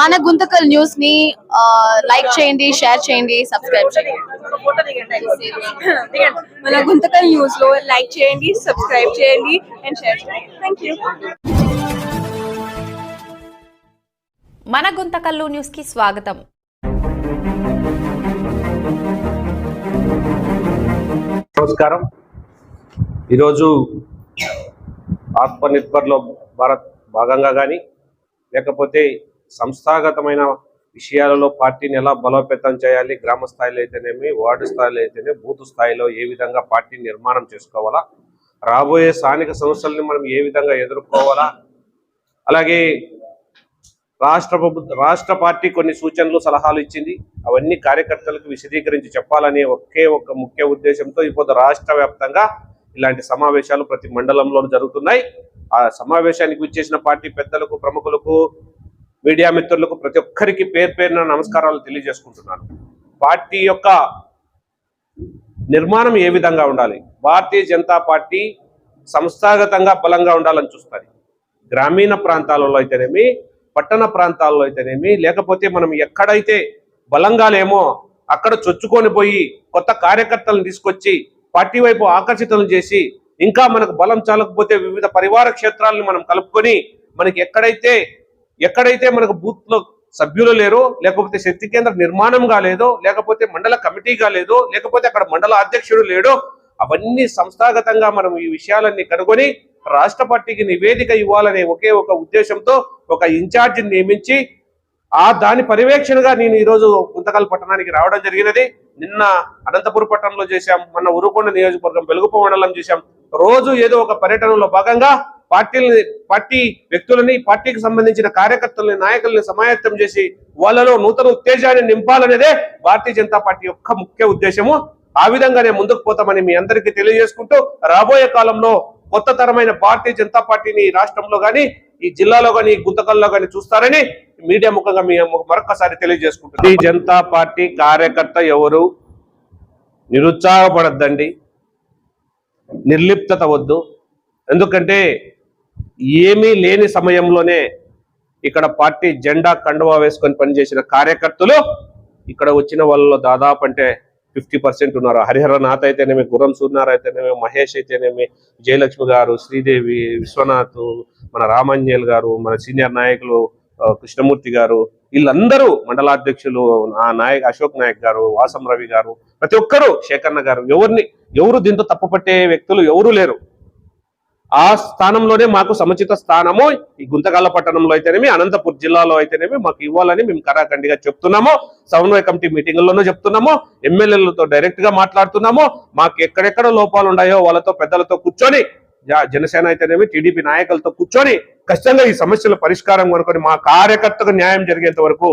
మన గుంతకల్ న్యూస్ని లైక్ చేయండి షేర్ చేయండి సబ్స్క్రైబ్ చేయండి. మన గుంతకల్ న్యూస్లో లైక్ చేయండి సబ్స్క్రైబ్ చేయండి అండ్ షేర్ చేయండి. థ్యాంక్ యూ మన గుంతకల్లు న్యూస్కి స్వాగతం. నమస్కారం. ఈరోజు ఆత్మనిర్భర్లో భారత్ భాగంగా కానీ లేకపోతే సంస్థాగతమైన విషయాలలో పార్టీని ఎలా బలోపేతం చేయాలి గ్రామ స్థాయిలో అయితేనేమి వార్డు స్థాయిలో అయితేనే బూత్ స్థాయిలో ఏ విధంగా పార్టీ నిర్మాణం చేసుకోవాలా రాబోయే స్థానిక సమస్యల్ని మనం ఏ విధంగా ఎదుర్కోవాలా అలాగే రాష్ట్ర ప్రభుత్వ రాష్ట్ర పార్టీ కొన్ని సూచనలు సలహాలు ఇచ్చింది అవన్నీ కార్యకర్తలకు విశదీకరించి చెప్పాలనే ఒకే ఒక ముఖ్య ఉద్దేశంతో ఇప్పుడు రాష్ట్ర వ్యాప్తంగా ఇలాంటి సమావేశాలు ప్రతి మండలంలో జరుగుతున్నాయి. ఆ సమావేశానికి విచ్చేసిన పార్టీ పెద్దలకు ప్రముఖులకు మీడియా మిత్రులకు ప్రతి ఒక్కరికి పేరు పేరున నమస్కారాలు తెలియజేసుకుంటున్నాను. పార్టీ యొక్క నిర్మాణం ఏ విధంగా ఉండాలి? భారతీయ జనతా పార్టీ సంస్థాగతంగా బలంగా ఉండాలని చూస్తుంది. గ్రామీణ ప్రాంతాలలో అయితేనేమి పట్టణ ప్రాంతాల్లో అయితేనేమి లేకపోతే మనం ఎక్కడైతే బలంగా లేమో అక్కడ చొచ్చుకొని పోయి కొత్త కార్యకర్తలను తీసుకొచ్చి పార్టీ వైపు ఆకర్షితులను చేసి ఇంకా మనకు బలం చాలకపోతే వివిధ పరివార క్షేత్రాలను మనం కలుపుకొని మనకి ఎక్కడైతే ఎక్కడైతే మనకు బూత్లో సభ్యులు లేరో లేకపోతే శక్తి కేంద్ర నిర్మాణం కాలేదో లేకపోతే మండల కమిటీ కాలేదో లేకపోతే అక్కడ మండల అధ్యక్షుడు లేడో అవన్నీ సంస్థాగతంగా మనం ఈ విషయాలన్నీ కనుగొని రాష్ట్ర పార్టీకి నివేదిక ఇవ్వాలనే ఒకే ఒక ఉద్దేశంతో ఒక ఇన్ఛార్జిని నియమించి ఆ దాని పర్యవేక్షణగా నేను ఈరోజు గుంతకల్ పట్టణానికి రావడం జరిగినది. నిన్న అనంతపురం పట్టణంలో చేశాం మన ఉరుకొండ నియోజకవర్గం వెలుగుప మండలం చేశాం. రోజు ఏదో ఒక పర్యటనలో భాగంగా పార్టీలని పార్టీ వ్యక్తులని పార్టీకి సంబంధించిన కార్యకర్తలని నాయకుల్ని సమాయత్తం చేసి వాళ్ళలో నూతన ఉత్తేజాన్ని నింపాలనేదే భారతీయ జనతా పార్టీ యొక్క ముఖ్య ఉద్దేశము. ఆ విధంగానే ముందుకు పోతామని మీ అందరికీ తెలియజేసుకుంటూ రాబోయే కాలంలో కొత్త తరమైన భారతీయ జనతా పార్టీని రాష్ట్రంలో కానీ ఈ జిల్లాలో గాని గుంతకల్లో గాని చూస్తారని మీడియా ముఖంగా మీ మరొకసారి తెలియజేసుకుంటున్నాను. భారతీయ జనతా పార్టీ కార్యకర్త ఎవరు? నిరుత్సాహపడద్దండి. నిర్లిప్తత వద్దు. ఎందుకంటే ఏమీ లేని సమయంలోనే ఇక్కడ పార్టీ జెండా కండువా వేసుకొని పనిచేసిన కార్యకర్తలు ఇక్కడ వచ్చిన వాళ్ళలో దాదాపు అంటే ఫిఫ్టీ పర్సెంట్ ఉన్నారు. హరిహర హరిహరనాథ్ అయితేనేమి గురం సూర్యనారాయణ అయితేనేమి మహేష్ అయితేనేమి జయలక్ష్మి గారు శ్రీదేవి విశ్వనాథ్ మన రామాంజల్ గారు మన సీనియర్ నాయకులు కృష్ణమూర్తి గారు వీళ్ళందరూ మండలాధ్యక్షులు ఆ నాయక్ అశోక్ నాయక్ గారు వాసం రవి గారు ప్రతి ఒక్కరూ శేఖర్ణ గారు ఎవరిని ఎవరు దీంతో తప్పుపట్టే వ్యక్తులు ఎవరూ లేరు. ఆ స్థానంలోనే మాకు సముచిత స్థానము. ఈ గుంతకాల పట్టణంలో అయితేనేమి అనంతపూర్ జిల్లాలో అయితేనేమి మాకు ఇవ్వాలని మేము కరాఖండిగా చెప్తున్నాము. సమన్వయ కమిటీ మీటింగుల్లోనూ చెప్తున్నాము. ఎమ్మెల్యేలతో డైరెక్ట్గా మాట్లాడుతున్నాము. మాకు ఎక్కడెక్కడ లోపాలు ఉన్నాయో వాళ్ళతో పెద్దలతో కూర్చొని జనసేన అయితేనేమి టీడీపీ నాయకులతో కూర్చొని ఖచ్చితంగా ఈ సమస్యల పరిష్కారం కనుకొని మా కార్యకర్తకు న్యాయం జరిగేంత వరకు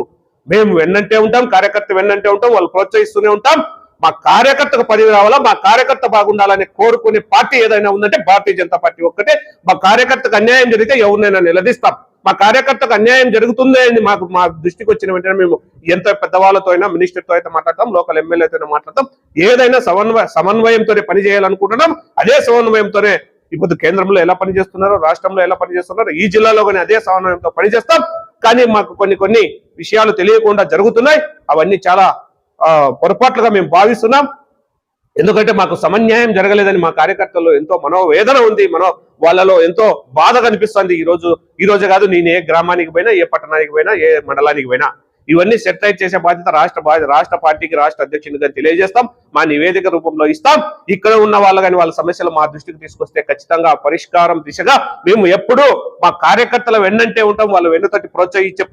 మేము వెన్నంటే ఉంటాం కార్యకర్త వెన్నంటే ఉంటాం వాళ్ళు ప్రోత్సహిస్తూనే ఉంటాం. మా కార్యకర్తకు పదవి రావాలా? మా కార్యకర్త బాగుండాలని కోరుకునే పార్టీ ఏదైనా ఉందంటే భారతీయ జనతా పార్టీ ఒక్కటే. మా కార్యకర్తకు అన్యాయం జరిగితే ఎవరినైనా నిలదీస్తాం. మా కార్యకర్తకు అన్యాయం జరుగుతుందే అని మాకు మా దృష్టికి వచ్చిన వెంటనే మేము ఎంత పెద్దవాళ్ళతో అయినా మినిస్టర్తో అయితే మాట్లాడతాం లోకల్ ఎమ్మెల్యేతో మాట్లాడతాం. ఏదైనా సమన్వయ సమన్వయంతోనే పనిచేయాలనుకుంటున్నాం. అదే సమన్వయంతోనే ఇప్పుడు కేంద్రంలో ఎలా పనిచేస్తున్నారో రాష్ట్రంలో ఎలా పనిచేస్తున్నారో ఈ జిల్లాలో కానీ అదే సమన్వయంతో పనిచేస్తాం. కానీ మాకు కొన్ని కొన్ని విషయాలు తెలియకుండా జరుగుతున్నాయి. అవన్నీ చాలా పొరపాట్లుగా మేము భావిస్తున్నాం. ఎందుకంటే మాకు సమన్యాయం జరగలేదని మా కార్యకర్తలు ఎంతో మనోవేదన ఉంది మనో వాళ్ళలో ఎంతో బాధ కనిపిస్తుంది ఈ రోజు. ఈ రోజు కాదు నేను ఏ గ్రామానికి పోయినా ఏ పట్టణానికి పోయినా ఏ మండలానికి పోయినా. ఇవన్నీ సెటిలైట్ చేసే బాధ్యత రాష్ట్ర రాష్ట్ర పార్టీకి రాష్ట్ర అధ్యక్షునిగా తెలియజేస్తాం. మా నివేదిక రూపంలో ఇస్తాం. ఇక్కడ ఉన్న వాళ్ళు కానీ వాళ్ళ సమస్యలు మా దృష్టికి తీసుకొస్తే ఖచ్చితంగా పరిష్కారం దిశగా మేము ఎప్పుడూ మా కార్యకర్తల వెన్నంటే ఉంటాం. వాళ్ళు వెన్నుతోటి ప్రోత్సహించే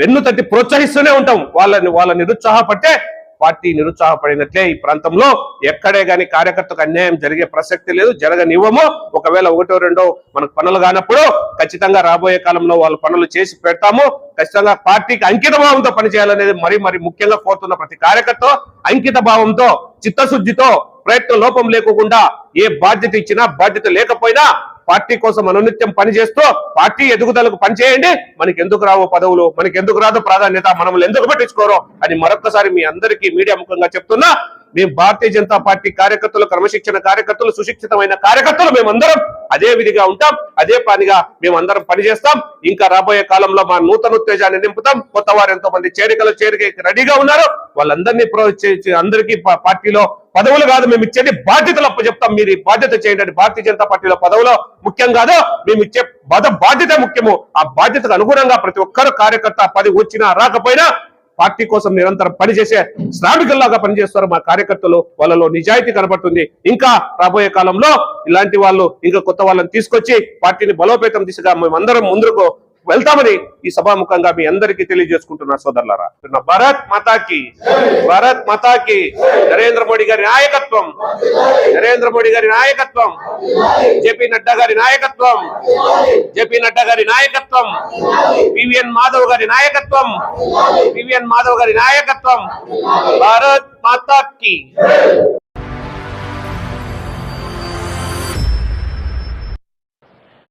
వెన్ను తట్టి ప్రోత్సహిస్తూనే ఉంటాం. వాళ్ళని వాళ్ళ నిరుత్సాహపట్టే పార్టీ నిరుత్సాహపడినట్లే ఈ ప్రాంతంలో ఎక్కడే గాని కార్యకర్తకు అన్యాయం జరిగే ప్రసక్తి లేదు. జరగనివ్వము. ఒకవేళ ఒకటో రెండో మనకు పనులు కానప్పుడు ఖచ్చితంగా రాబోయే కాలంలో వాళ్ళ పనులు చేసి పెడతాము. ఖచ్చితంగా పార్టీకి అంకిత భావంతో పనిచేయాలనేది మరి మరి ముఖ్యంగా కోరుతున్న ప్రతి కార్యకర్త అంకిత భావంతో చిత్తశుద్ధితో ప్రయత్న లోపం లేకుండా ఏ బాధ్యత ఇచ్చినా బాధ్యత లేకపోయినా పార్టీ కోసం అనునిత్యం పనిచేస్తూ పార్టీ ఎదుగుదలకు పనిచేయండి. మనకి ఎందుకు రావు పదవులు? మనకి ఎందుకు రాదు ప్రాధాన్యత? మనము ఎందుకు పట్టించుకోరు? అని మరొకసారి మీ అందరికీ మీడియా ముఖంగా చెప్తున్నా మేము భారతీయ జనతా పార్టీ కార్యకర్తలు క్రమశిక్షణ కార్యకర్తలు సుశిక్షితమైన కార్యకర్తలు మేమందరం అదే విధిగా ఉంటాం అదే పనిగా మేమందరం పనిచేస్తాం. ఇంకా రాబోయే కాలంలో మా నూతన ఉత్తేజాన్ని నింపుతాం. కొత్త వారు ఎంతో మంది చేరికలు చేరిక రెడీగా ఉన్నారు. వాళ్ళందరినీ ప్రోత్సహించి అందరికీ పార్టీలో పదవులు కాదు మేము ఇచ్చేది బాధ్యతలు అప్పు చెప్తాం మీరు ఈ బాధ్యత చేయండి. భారతీయ జనతా పార్టీలో పదవులు ముఖ్యం కాదు మేము ఇచ్చే పద బాధ్యత ముఖ్యము. ఆ బాధ్యతకు అనుగుణంగా ప్రతి ఒక్కరు కార్యకర్త పది వచ్చినా రాకపోయినా పార్టీ కోసం నిరంతరం పనిచేసే శ్రామికుల్లాగా పనిచేస్తారు మా కార్యకర్తలు. వాళ్ళలో నిజాయితీ కనబడుతుంది. ఇంకా రాబోయే కాలంలో ఇలాంటి వాళ్ళు ఇంకా కొత్త వాళ్ళని తీసుకొచ్చి పార్టీని బలోపేతం దిశగా మేమందరం ముందుకు వెళ్తామని ఈ సభాముఖంగా మీ అందరికీ తెలియజేసుకుంటున్నా సోదరులారా. భారత్ మాతాకి భారత్ మాతాకి నరేంద్ర మోడీ గారి నాయకత్వం నరేంద్ర మోడీ గారి నాయకత్వం జేపీ నడ్డా గారి నాయకత్వం జేపీ నడ్డా గారి నాయకత్వం పివిఎన్ మాధవ్ గారి నాయకత్వం పివిఎన్ మాధవ్ గారి నాయకత్వం. భారత్ మాతాకి.